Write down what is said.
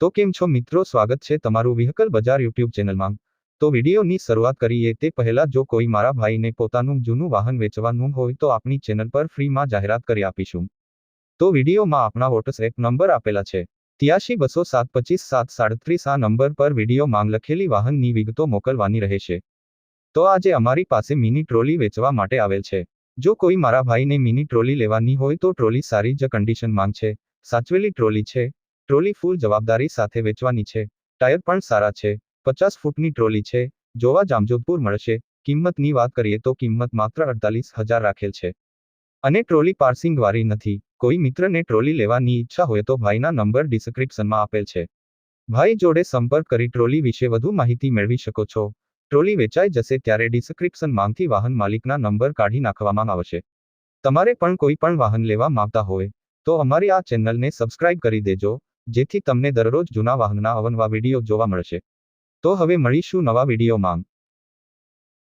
તો કેમ છો મિત્રો? સ્વાગત છે તમારું વ્હીકલ બજાર યુટ્યુબ ચેનલમાં. તો વિડીયોની શરૂઆત કરીએ તે પહેલા જો કોઈ મારા ભાઈને પોતાનું જૂનું વાહન વેચવાનું હોય તો આપણી ચેનલ પર ફ્રીમાં જાહેરાત કરી આપીશું. તો વિડીયોમાં આપણા વોટ્સએપ નંબર આપેલા છે. ત્યાસી બસો સાત પચીસ સાત સાડત્રીસ આ નંબર પર વીડિયો માંગ લખેલી વાહનની વિગતો મોકલવાની રહેશે. તો આજે અમારી પાસે મિની ટ્રોલી વેચવા માટે આવેલ છે. જો કોઈ મારા ભાઈને મિની ટ્રોલી લેવાની હોય તો ટ્રોલી સારી જ કન્ડિશનમાં છે. સાચવેલી ટ્રોલી છે. ટ્રોલી ફૂલ જવાબદારી સાથે વેચવાની છે. ટાયર પણ સારા છે. પચાસ ફૂટની ટ્રોલી છે. જોવા જામજોધપુર મળશે. કિંમતની વાત કરીએ તો કિંમત માત્ર અડતાલીસ હજાર રાખેલ છે. અને ટ્રોલી પાર્સિંગ વાળી નથી. કોઈ મિત્રને ટ્રોલી લેવાની ઈચ્છા હોય તો ભાઈના નંબર ડિસ્ક્રિપ્શનમાં આપેલ છે. ભાઈ જોડે સંપર્ક કરી ટ્રોલી વિશે વધુ માહિતી મેળવી શકો છો. ટ્રોલી વેચાઈ જશે ત્યારે ડિસ્ક્રિપ્શનમાંથી વાહન માલિકના નંબર કાઢી નાખવામાં આવશે. તમારે પણ કોઈ પણ વાહન લેવા માંગતા હોય, તો અમારી આ ચેનલને સબસ્ક્રાઇબ કરી દેજો. જેથી તમને દરરોજ જૂના વાહનના અવનવા વીડિયો જોવા મળશે. તો હવે મળીશું નવા વિડીયોમાં.